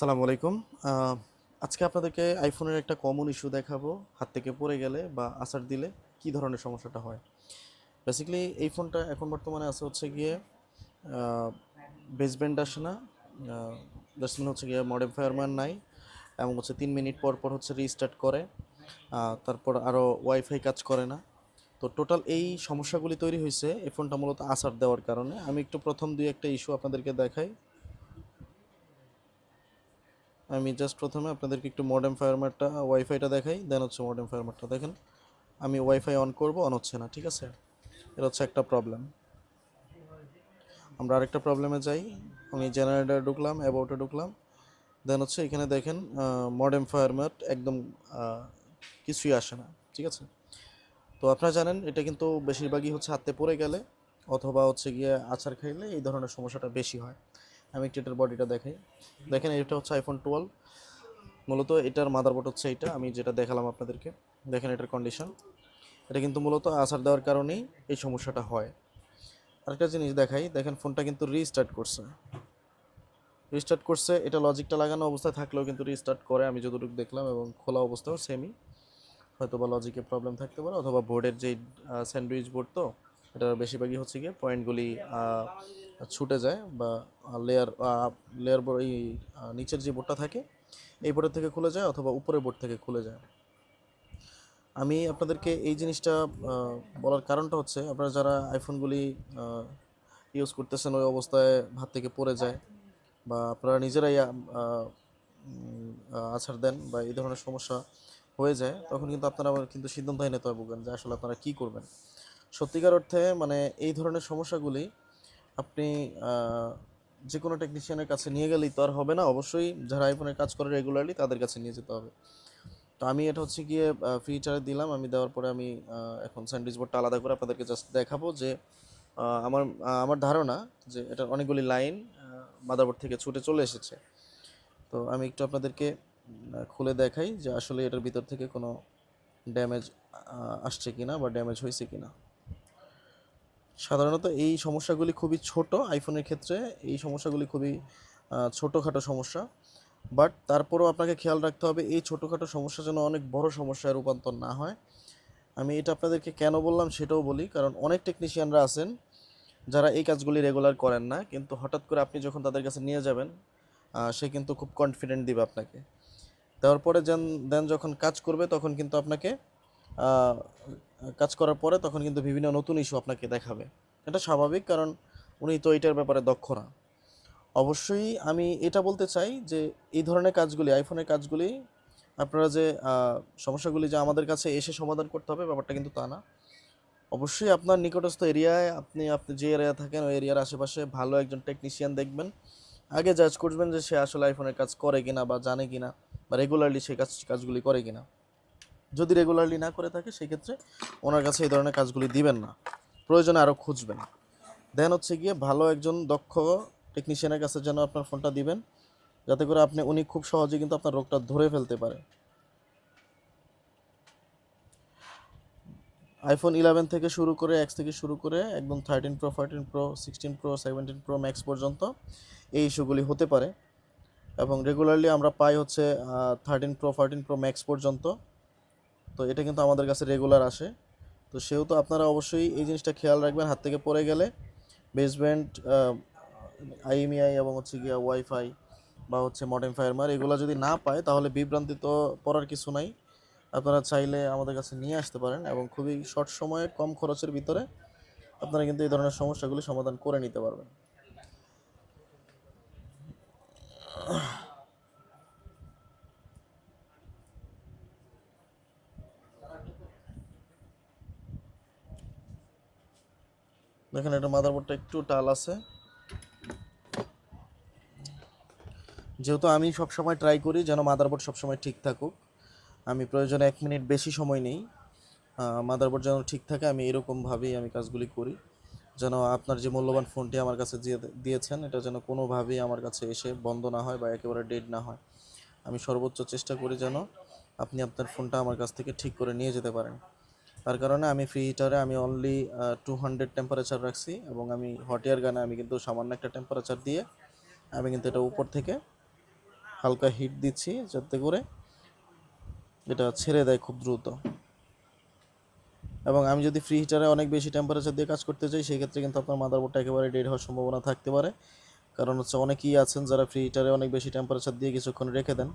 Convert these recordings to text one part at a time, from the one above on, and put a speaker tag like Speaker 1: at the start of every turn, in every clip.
Speaker 1: আসসালামু আলাইকুম। আজকে আপনাদেরকে আইফোনের একটা কমন ইস্যু দেখাবো। হাত থেকে পড়ে গেলে বা আসার দিলে কি ধরনের সমস্যাটা হয়? বেসিক্যালি এই ফোনটা এখন বর্তমানে আছে হচ্ছে গিয়ে বেসব্যান্ড আসে না। দ্যাটস হচ্ছে গিয়ে মডেম ফায়ারম্যান নাই এবং হচ্ছে তিন মিনিট পর পর হচ্ছে রিস্টার্ট করে। তারপর আরও ওয়াইফাই কাজ করে না। তো টোটাল এই সমস্যাগুলি তৈরি হয়েছে এই ফোনটা মূলত আসার দেওয়ার কারণে। আমি একটু প্রথম দুই একটা ইস্যু আপনাদেরকে দেখাই। আমি জাস্ট প্রথমে আপনাদেরকে একটু মডেম ফায়ারমারটা ওয়াইফাইটা দেখাই দেন হচ্ছে মডেম ফায়ারমারটা দেখেন। আমি ওয়াইফাই অন করব অন হচ্ছে না, ঠিক আছে? এটা হচ্ছে একটা প্রবলেম আমরা আরেকটা প্রবলেমে যাই। আমি জেনারেটার ঢুকলাম অ্যাবাউটে ঢুকলাম। দেন হচ্ছে এখানে দেখেন মডেম ফায়ারমার একদম কিছুই আসে না, ঠিক আছে? তো আপনারা জানেন, এটা কিন্তু বেশিরভাগই হচ্ছে হাতে পড়ে গেলে, অথবা হচ্ছে গিয়ে আচার খাইলে এই ধরনের সমস্যাটা বেশি হয়। আমি একটু এটার বডিটা দেখাই। দেখেন, এটা হচ্ছে আইফোন টুয়েলভ মূলত এটার মাদারবোর্ড হচ্ছে এটা আমি যেটা দেখালাম আপনাদেরকে। দেখেন, এটার কন্ডিশন এটা কিন্তু মূলত আসার দেওয়ার কারণেই এই সমস্যাটা হয়। আরেকটা জিনিস দেখাই, দেখেন, ফোনটা কিন্তু রিস্টার্ট করছে। রিস্টার্ট করছে, এটা লজিকটা লাগানো অবস্থায় থাকলেও কিন্তু রিস্টার্ট করে, আমি যতটুকু দেখলাম, এবং খোলা অবস্থাও সেমই হয়তো বা লজিকে প্রবলেম থাকতে পারে, অথবা বোর্ডের যেই স্যান্ডউইচ বোর্ড তো এটা বেশিরভাগই হচ্ছে গিয়ে পয়েন্টগুলি ছুটে যায় বা লেয়ার লেয়ার বোর্ড এই নিচের যে বোর্ডটা থাকে, এই বোর্ডের থেকে খুলে যায় অথবা উপরের বোর্ড থেকে খুলে যায়। আমি আপনাদেরকে এই জিনিসটা বলার কারণটা হচ্ছে আপনারা যারা আইফোনগুলি ইউজ করতেছেন ওই অবস্থায় হাত থেকে পড়ে যায় বা আপনারা নিজেরাই আছাড় দেন বা এই ধরনের সমস্যা হয়ে যায়, তখন কিন্তু আপনারা আবার কিন্তু নিতে হবে যে আসলে আপনারা কী করবেন। সত্যিকার অর্থে মানে এই ধরনের সমস্যাগুলি আপনি যে কোনো টেকনিশিয়ানের কাছে নিয়ে গেলেই তো আর হবে না। অবশ্যই যারা আইফোনের কাজ করে রেগুলারলি তাদের কাছে নিয়ে যেতে হবে। তো আমি এটা হচ্ছে গিয়ে ফিচারে দিলাম। আমি দেওয়ার পরে আমি এখন স্যান্ডউইচ বোর্ডটা আলাদা করে আপনাদেরকে জাস্ট দেখাবো যে আমার আমার ধারণা যে এটার অনেকগুলি লাইন মাদারবোর্ড থেকে ছুটে চলে এসেছে। তো আমি একটু আপনাদেরকে খুলে দেখাই যে আসলে এটার ভিতর থেকে কোনো ড্যামেজ আসছে কিনা বা ড্যামেজ হয়েছে কিনা। সাধারণত এই সমস্যাগুলি খুবই ছোট আইফোনের ক্ষেত্রে, এই সমস্যাগুলি খুবই ছোটোখাটো সমস্যা। বাট তারপরেও আপনাকে খেয়াল রাখতে হবে, এই ছোটোখাটো সমস্যা যেন অনেক বড় সমস্যায় রূপান্তর না হয়। আমি এটা আপনাদেরকে কেন বললাম সেটাও বলি, কারণ অনেক টেকনিশিয়ানরা আছেন যারা এই কাজগুলি রেগুলার করেন না, কিন্তু হঠাৎ করে আপনি যখন তাদের কাছে নিয়ে যাবেন সে কিন্তু খুব কনফিডেন্ট দিবে আপনাকে। দেওয়ার পরে যেন, দেন যখন কাজ করবে, তখন কিন্তু আপনাকে কাজ করার পরে তখন কিন্তু বিভিন্ন নতুন ইস্যু আপনাকে দেখাবে। এটা স্বাভাবিক কারণ উনি তো এটার ব্যাপারে দক্ষ না। অবশ্যই আমি এটা বলতে চাই যে এই ধরনের কাজগুলি আইফোনের কাজগুলি, আপনারা যে সমস্যাগুলি যে আমাদের কাছে এসে সমাধান করতে হবে ব্যাপারটা কিন্তু তা না। অবশ্যই আপনার নিকটস্থ এরিয়ায় আপনি আপনি যে এরিয়া থাকেন, ওই এরিয়ার আশেপাশে ভালো একজন টেকনিশিয়ান দেখবেন। আগে জাজ করবেন যে সে আসলে আইফোনের কাজ করে কিনা বা জানে কিনা বা রেগুলারলি সে কাজ, কাজগুলি করে কিনা। যদি রেগুলারলি না করে থাকে, সেক্ষেত্রে ওনার কাছে এই ধরনের কাজগুলি দিবেন না। প্রয়োজনে আরও খুঁজবেন। দেন হচ্ছে গিয়ে ভালো একজন দক্ষ টেকনিশিয়ানের কাছে যেন আপনার ফোনটা দিবেন, যাতে করে আপনি, উনি খুব সহজে কিন্তু আপনার রোগটা ধরে ফেলতে পারে। আইফোন ইলেভেন থেকে শুরু করে এক্স থেকে শুরু করে, একদম thirteen pro fourteen pro sixteen pro seventeen pro max পর্যন্ত এই ইস্যুগুলি হতে পারে। এবং রেগুলারলি আমরা পাই হচ্ছে thirteen pro fourteen pro max পর্যন্ত। তো এটা কিন্তু আমাদের কাছে রেগুলার আসে। তো সেহেতু আপনারা অবশ্যই এই জিনিসটা খেয়াল রাখবেন, হাত থেকে পড়ে গেলে বেসব্যান্ড আইএমইআই এবং হচ্ছে গিয়া ওয়াইফাই বা হচ্ছে মডেম ফায়ারমার এগুলো যদি না পায়, তাহলে বিভ্রান্তি তো পড়ার কিছু নাই। আপনারা চাইলে আমাদের কাছে নিয়ে আসতে পারেন এবং খুবই শর্ট সময়ে কম খরচের ভিতরে আপনারা কিন্তু এই ধরনের সমস্যাগুলি সমাধান করে নিতে পারবেন। দেখেন এটা মাদারবোর্ডটা একটু টাল আছে। যেহেতু আমি সবসময় ট্রাই করি যেন মাদারবোর্ড সবসময় ঠিক থাকুক। আমি প্রয়োজনে এক মিনিট বেশি সময় নেই। মাদারবোর্ড যেন ঠিক থাকে, আমি এরকমভাবেই আমি কাজগুলি করি। যেন আপনার যে মূল্যবান ফোনটি আমার কাছে দিয়ে- দিয়েছেন, এটা যেন কোনোভাবেই আমার কাছে এসে বন্ধ না হয় বা একেবারে ডেড না হয়। আমি সর্বোচ্চ চেষ্টা করি যেন আপনি আপনার ফোনটা আমার কাছ থেকে ঠিক করে নিয়ে যেতে পারেন। তার কারণে আমি ফ্রি হিটারে আমি অনলি টু হান্ড্রেড টেম্পারেচার রাখছি এবং আমি হট এয়ার গানে আমি কিন্তু সামান্য একটা টেম্পারেচার দিয়ে আমি কিন্তু এটা উপর থেকে হালকা হিট দিচ্ছি যাতে করে এটা ছেড়ে দেয় খুব দ্রুত। এবং আমি যদি ফ্রি হিটারে অনেক বেশি টেম্পারেচার দিয়ে কাজ করতে চাই সেই ক্ষেত্রে কিন্তু আপনার মাদারবোর্ডটা একেবারে ডেড হওয়ার সম্ভাবনা থাকতে পারে। কারণ হচ্ছে অনেকেই আছেন যারা ফ্রি হিটারে অনেক বেশি টেম্পারেচার দিয়ে কিছুক্ষণ রেখে দেন।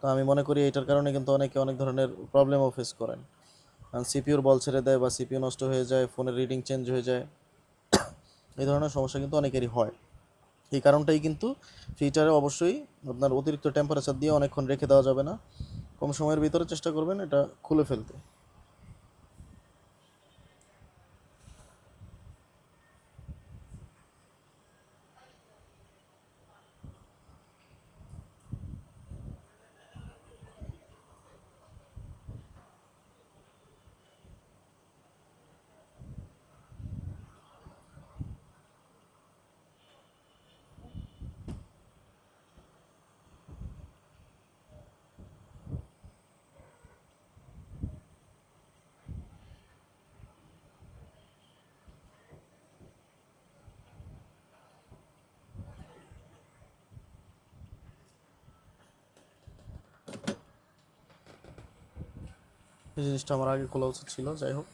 Speaker 1: তো আমি মনে করি এটার কারণে কিন্তু অনেকে অনেক ধরনের প্রবলেমও ফেস করেন। সিপিউর বল ছেড়ে দেয় বা সিপিউ নষ্ট হয়ে যায়, ফোনের রিডিং চেঞ্জ হয়ে যায়, এই ধরনের সমস্যা কিন্তু অনেকেরই হয়। এই কারণটাই কিন্তু ফিল্টারে অবশ্যই আপনার অতিরিক্ত টেম্পারেচার দিয়ে অনেকক্ষণ রেখে দেওয়া যাবে না। কম সময়ের ভিতরে চেষ্টা করবেন এটা খুলে ফেলতে। এই জিনিসটা আমার আগে খোলা উচিত ছিল, যাই হোক।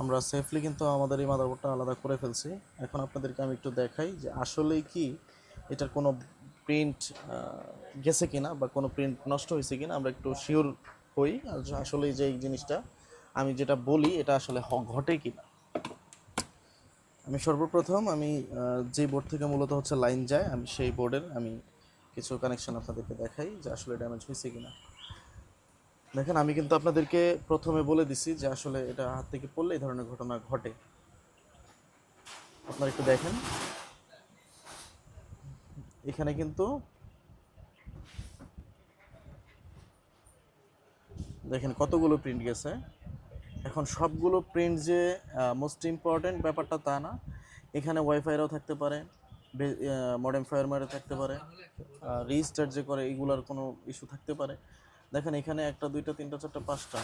Speaker 1: আমরা সেফলি কিন্তু আমাদের এই মাদারবোর্ডটা আলাদা করে ফেলছি। এখন আপনাদেরকে আমি একটু দেখাই যে আসলেই কি এটার কোনো প্রিন্ট গেছে কিনা বা কোনো প্রিন্ট নষ্ট হয়েছে কিনা, আমরা একটু শিওর হই। আসলে যে এই জিনিসটা আমি যেটা বলি, এটা আসলে ঘটে কিনা। আমি সর্বপ্রথম আমি যে বোর্ড থেকে মূলত হচ্ছে লাইন যায়, আমি সেই বোর্ডের আমি কিছু কানেকশন আপনাদেরকে দেখাই যে আসলে ড্যামেজ হয়েছে কিনা। দেখেন, আমি কিন্তু আপনাদেরকে প্রথমে বলে দিছি যে আসলে এটা হাত থেকে পড়লে এই ধরনের ঘটনা ঘটে। আপনারা একটু দেখেন। এখানে কিন্তু দেখেন কতগুলো প্রিন্ট গেছে। এখন সবগুলো প্রিন্ট যে মোস্ট ইম্পর্টেন্ট ব্যাপারটা তা না। এখানে ওয়াইফাইরাও থাকতে পারে মডেম ফায়ারমারও থাকতে পারে রেজিস্টার যে করে, এগুলার কোনো ইস্যু থাকতে পারে। দেখেন এখানে একটা, দুইটা, তিনটা, চারটা, পাঁচটা,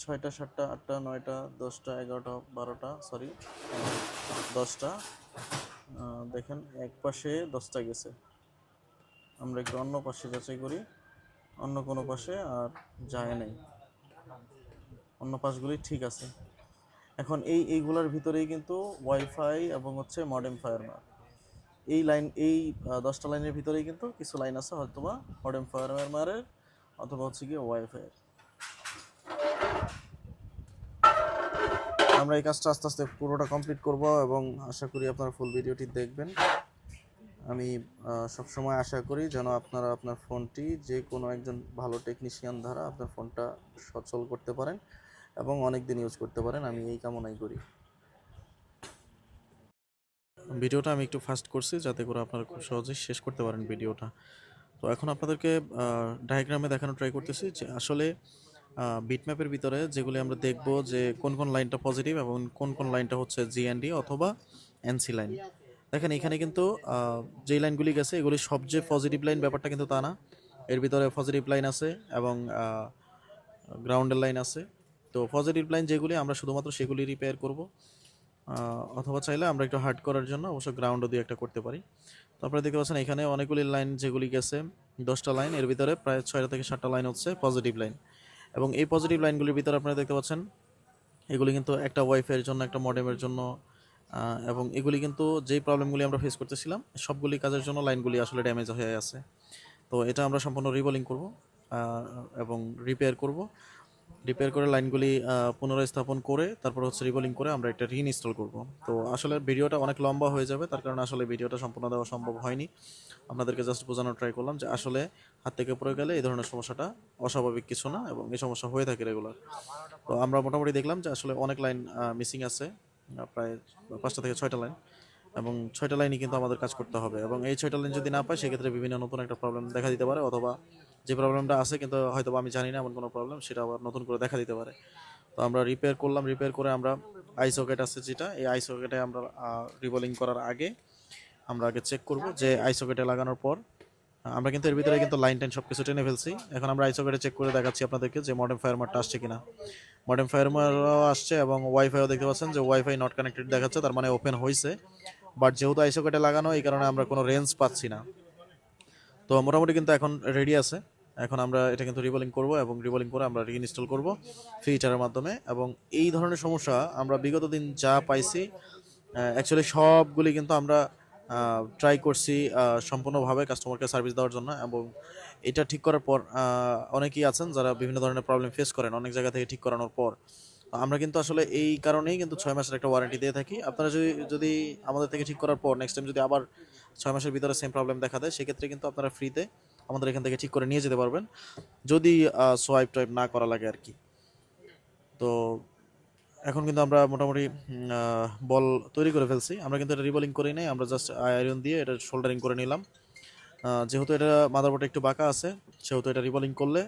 Speaker 1: ছয়টা, সাতটা, আটটা, নয়টা, দশটা, এগারোটা, বারোটা সরি দশটা দেখেন এক পাশে দশটা গেছে। আমরা একটু অন্য পাশে যাচাই করি, অন্য কোনো পাশে আর যায় নাই। অন্য পাশগুলি ঠিক আছে। এখন এই, এইগুলোর ভিতরেই কিন্তু ওয়াইফাই এবং হচ্ছে মডেম ফায়ারমার এই লাইন, এই দশটা লাইনের ভিতরেই কিন্তু কিছু লাইন আছে হয়তো বা মডেম ফায়ারমারের অথবা হচ্ছে গিয়ে ওয়াইফাই আমরা এই কাজটা আস্তে আস্তে পুরোটা কমপ্লিট করব এবং আশা করি আপনারা ফুল ভিডিওটি দেখবেন। আমি সবসময় আশা করি যেন আপনারা আপনার ফোনটি যে কোনো একজন ভালো টেকনিশিয়ান দ্বারা আপনার ফোনটা সচল করতে পারেন এবং অনেক দিন ইউজ করতে পারেন। আমি এই কামনাই করি। ভিডিওটা আমি একটু ফাস্ট করছি যাতে করে আপনারা খুব সহজেই শেষ করতে পারেন ভিডিওটা তো এখন আপনাদেরকে ডায়াগ্রামে দেখানো ট্রাই করতেছি যে আসলে বিটম্যাপের ভিতরে যেগুলি আমরা দেখব যে কোন কোন লাইনটা পজিটিভ এবং কোন কোন লাইনটা হচ্ছে জিএনডি অথবা এনসি লাইন দেখেন এখানে কিন্তু যেই লাইনগুলি গেছে, এগুলি সবচেয়ে পজিটিভ লাইন ব্যাপারটা কিন্তু তা না। এর ভিতরে পজিটিভ লাইন আছে এবং গ্রাউন্ডের লাইন আছে। তো পজিটিভ লাইন যেগুলি আমরা শুধুমাত্র সেগুলি রিপেয়ার করব। অথবা চাইলে আমরা একটু হার্ড করার জন্য, অবশ্য গ্রাউন্ডও দিয়ে একটা করতে পারি। তো আপনারা দেখতে পাচ্ছেন এখানে অনেকগুলি লাইন যেগুলি গেছে, দশটা লাইন এর ভিতরে প্রায় ছয়টা থেকে সাতটা লাইন হচ্ছে পজিটিভ লাইন এবং এই পজিটিভ লাইনগুলির ভিতরে আপনারা দেখতে পাচ্ছেন, এগুলি কিন্তু একটা ওয়াইফাইয়ের জন্য, একটা মডেমের জন্য এবং এগুলি কিন্তু যেই প্রবলেমগুলি আমরা ফেস করতেছিলাম, সবগুলি কাজের জন্য লাইনগুলি আসলে ড্যামেজ হয়ে আছে। তো এটা আমরা সম্পূর্ণ রিবোলিং করব এবং রিপেয়ার করব। রিপেয়ার করে লাইনগুলি পুনরায় স্থাপন করে, তারপর হচ্ছে রিবোলিং করে আমরা একটা রিইনস্টল করব। তো আসলে ভিডিওটা অনেক লম্বা হয়ে যাবে, তার কারণে আসলে ভিডিওটা সম্পূর্ণ দেওয়া সম্ভব হয়নি। আপনাদেরকে জাস্ট বোঝানোর ট্রাই করলাম যে আসলে হাত থেকে পড়ে গেলে এই ধরনের সমস্যাটা অস্বাভাবিক কিছু না এবং এই সমস্যা হয়ে থাকে রেগুলার তো আমরা মোটামুটি দেখলাম যে আসলে অনেক লাইন মিসিং আছে প্রায় পাঁচটা থেকে ছয়টা লাইন এবং ছয়টা লাইনই কিন্তু আমাদের কাজ করতে হবে এবং এই ছয়টা লাইন যদি না পাই সেক্ষেত্রে বিভিন্ন নতুন একটা প্রবলেম দেখা দিতে পারে অথবা যে প্রবলেমটা আছে, কিন্তু হয়তো আমি জানি না, এমন কোনো প্রবলেম সেটা আবার নতুন করে দেখা দিতে পারে। তো আমরা রিপেয়ার করলাম রিপেয়ার করে আমরা আই সকেট আছে যেটা, এই আই সকেটে আমরা রিবোলিং করার আগে আমরা আগে চেক করব যে আই সকেটে লাগানোর পর, আমরা কিন্তু এর ভিতরে কিন্তু লাইন টাইন সব কিছু টেনে ফেলছি। এখন আমরা আই সকেটে চেক করে দেখাচ্ছি আপনাদেরকে যে মডেম ফায়ারমারটা আসছে কিনা। মডেম ফায়ারমারও আসছে এবং ওয়াইফাইও দেখতে পাচ্ছেন যে ওয়াইফাই নট কানেক্টেড দেখাচ্ছে, তার মানে ওপেন হয়েছে বাট যেহেতু আই সকেটে লাগানো, এই কারণে আমরা কোনো রেঞ্জ পাচ্ছি না। তো মোটামুটি কিন্তু এখন রেডি আছে। এখন আমরা এটা কিন্তু রিবলিং করব এবং রিবলিং করে আমরা রিইনস্টল করব ফিচারের মাধ্যমে এবং এই ধরনের সমস্যা আমরা বিগত দিন যা পাইছি অ্যাকচুয়ালি সবগুলি কিন্তু আমরা ট্রাই করছি সম্পূর্ণভাবে কাস্টমারকে সার্ভিস দেওয়ার জন্য এবং এটা ঠিক করার পর অনেকেই আছেন যারা বিভিন্ন ধরনের প্রবলেম ফেস করেন, অনেক জায়গা থেকে ঠিক করানোর পর। আমরা কিন্তু আসলে এই কারণেই কিন্তু ছয় মাসের একটা ওয়ারেন্টি দিয়ে থাকি। আপনারা যদি যদি আমাদের থেকে ঠিক করার পর নেক্সট টাইম যদি আবার ছয় মাসের ভিতরে সেম প্রবলেম দেখা দেয়, সেক্ষেত্রে কিন্তু আপনারা ফ্রিতে আমাদের এখান থেকে ঠিক করে নিয়ে যেতে পারবেন। যদি সোয়াইপ টাইপ না করা লাগে আর কি। তো এখন কিন্তু আমরা মোটামুটি বল তৈরি করে ফেলছি। আমরা কিন্তু এটা রিবলিং করি নাই, আমরা জাস্ট আয়রন দিয়ে এটা শোল্ডারিং করে নিলাম। যেহেতু এটা মাদারবোর্ডে একটু বাঁকা আছে, সেহেতু এটা রিবলিং করলে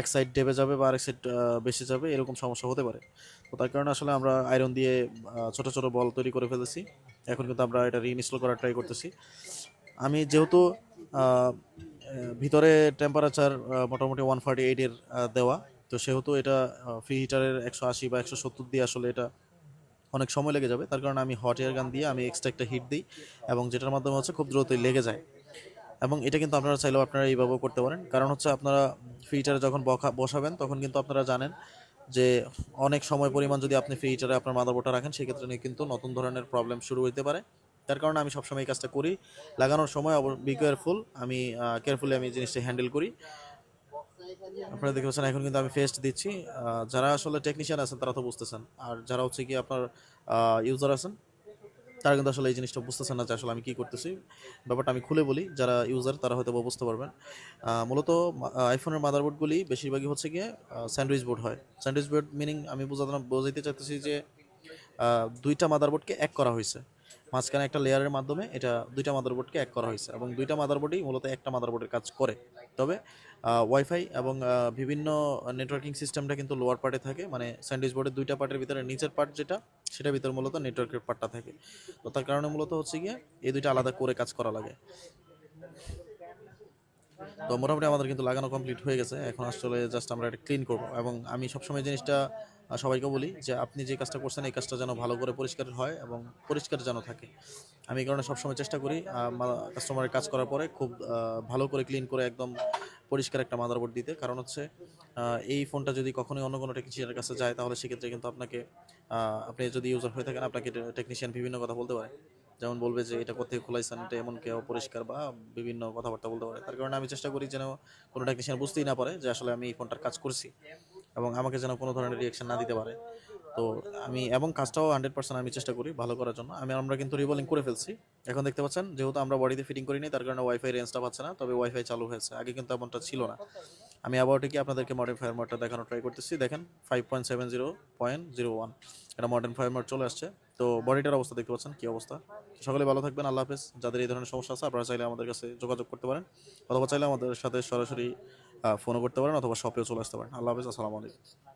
Speaker 1: এক সাইড ডেবে যাবে বা আরেক সাইড বেশি যাবে, এরকম সমস্যা হতে পারে। তো তার কারণে আসলে আমরা আয়রন দিয়ে ছোট ছোট বল তৈরি করে ফেলেছি। এখন কিন্তু আমরা এটা রিইনস্টল করার ট্রাই করতেছি। আমি যেহেতু ভিতরে টেম্পারেচার মোটামুটি ওয়ান ফার্টি এইটের দেওয়া। তো সেহেতু এটা ফ্রি হিটারের একশো আশি বা একশো সত্তর দিয়ে আসলে এটা অনেক সময় লেগে যাবে। তার কারণে আমি হট এয়ার গান দিয়ে আমি এক্সট্রা একটা হিট দিই এবং যেটার মাধ্যমে হচ্ছে খুব দ্রুতই লেগে যায়। এবং এটা কিন্তু আপনারা চাইলেও আপনারা এইভাবেও করতে পারেন। কারণ হচ্ছে আপনারা ফ্রিটারে যখন বখা- বসাবেন, তখন কিন্তু আপনারা জানেন যে অনেক সময় পরিমাণ যদি আপনি ফ্রি হিটারে আপনার মাদারবোর্ডটা রাখেন, সেক্ষেত্রে কিন্তু নতুন ধরনের প্রবলেম শুরু হতে পারে। তার কারণে আমি সবসময় এই কাজটা করি। লাগানোর সময় বি কেয়ারফুল আমি কেয়ারফুলি আমি জিনিসটা হ্যান্ডেল করি। আপনারা দেখতে পাচ্ছেন, এখন কিন্তু আমি ফেস্ট দিচ্ছি। যারা আসলে টেকনিশিয়ান আছেন, তারা তো বুঝতেছেন। আর যারা হচ্ছে কি আপনার ইউজার আছেন, তারা কিন্তু আসলে এই জিনিসটা বুঝতেছেন না যে আসলে আমি কী করতেছি। ব্যাপারটা আমি খুলে বলি, যারা ইউজার তারা হয়তো বুঝতে পারবেন। মূলত আইফোনের মাদারবোর্ডগুলি বেশিরভাগই হচ্ছে গিয়ে স্যান্ডউইচ বোর্ড হয়। স্যান্ডউইচ বোর্ড মিনিং আমি বোঝাতে বোঝাইতে চাইতেছি যে দুইটা মাদারবোর্ডকে এক করা হয়েছে। মাঝখানে একটা লেয়ারের মাধ্যমে এটা দুইটা মাদারবোর্ডকে এক করা হয়েছে এবং দুইটা মাদারবোর্ডই মূলত একটা মাদারবোর্ডের কাজ করে। তবে ওয়াইফাই এবং বিভিন্ন নেটওয়ার্কিং সিস্টেমটা কিন্তু লোয়ার পার্টে থাকে মানে স্যান্ডউইচ বোর্ডের দুইটা পার্টের ভিতরে নিচের পার্ট যেটা, সেটার ভিতরে মূলত নেটওয়ার্কের পার্টটা থাকে। তো তার কারণে মূলত হচ্ছে গিয়ে এই দুইটা আলাদা করে কাজ করা লাগে। তো মোটামুটি আমাদের কিন্তু লাগানো কমপ্লিট হয়ে গেছে, এখন আসলে জাস্ট আমরা এটা ক্লিন করব এবং আমি সবসময় জিনিসটা সবাইকে বলি যে আপনি যে কাজটা করছেন, এই কাজটা যেন ভালো করে পরিষ্কার হয় এবং পরিষ্কার যেন থাকে। আমি এই কারণে সবসময় চেষ্টা করি কাস্টমারের কাজ করার পরে খুব ভালো করে ক্লিন করে একদম পরিষ্কার একটা মাদারবোর্ড দিতে। কারণ হচ্ছে এই ফোনটা যদি কখনোই অন্য কোনো টেকনিশিয়ানের কাছে যায়, তাহলে সেক্ষেত্রে কিন্তু আপনাকে আপনি যদি ইউজার হয়ে থাকেন, আপনাকে টেকনিশিয়ান বিভিন্ন কথা বলতে পারে। যেমন বলবে যে, এটা কোথায় খোলাইছেন? এটা এমন কেউ পরিষ্কার? বা বিভিন্ন কথাবার্তা বলতে পারে। তার কারণে আমি চেষ্টা করি যেন কোনো টেকনিশিয়ান বুঝতেই না পারে যে আসলে আমি এই ফোনটার কাজ করছি। এবং আমাকে যেন কোনো ধরনের রিয়াকশন না দিতে পারে। তো আমি এবং কাজটাও হান্ড্রেড পার্সেন্ট আমি চেষ্টা করি ভালো করার জন্য। আমি, আমরা কিন্তু রিবলিং করে ফেলছি। এখন দেখতে পাচ্ছেন, যেহেতু আমরা বডিতে ফিটিং করিনি, তার কারণে ওয়াইফাই রেঞ্জটা পাচ্ছে না, তবে ওয়াইফাই চালু হয়েছে। আগে কিন্তু এমনটা ছিল না। আমি আবার কি আপনাদেরকে মডার্ন ফায়ার মোডটা দেখানোর ট্রাই করতেছি। দেখেন five point seven zero point zero one এটা মডার্ন ফায়ার মোড চলে আসছে। তো বডিটার অবস্থা দেখতে পাচ্ছেন, কী অবস্থা? সকলে ভালো থাকবেন, আল্লাহ হাফেজ। যাদের এই ধরনের সমস্যা আছে, আপনারা চাইলে আমাদের কাছে যোগাযোগ করতে পারেন। অথবা চাইলে আমাদের সাথে সরাসরি ফোনও করতে পারেন অথবা শপেও চলে আসতে পারেন। আল্লাহ হাফিজ আসসালামু আলাইকুম।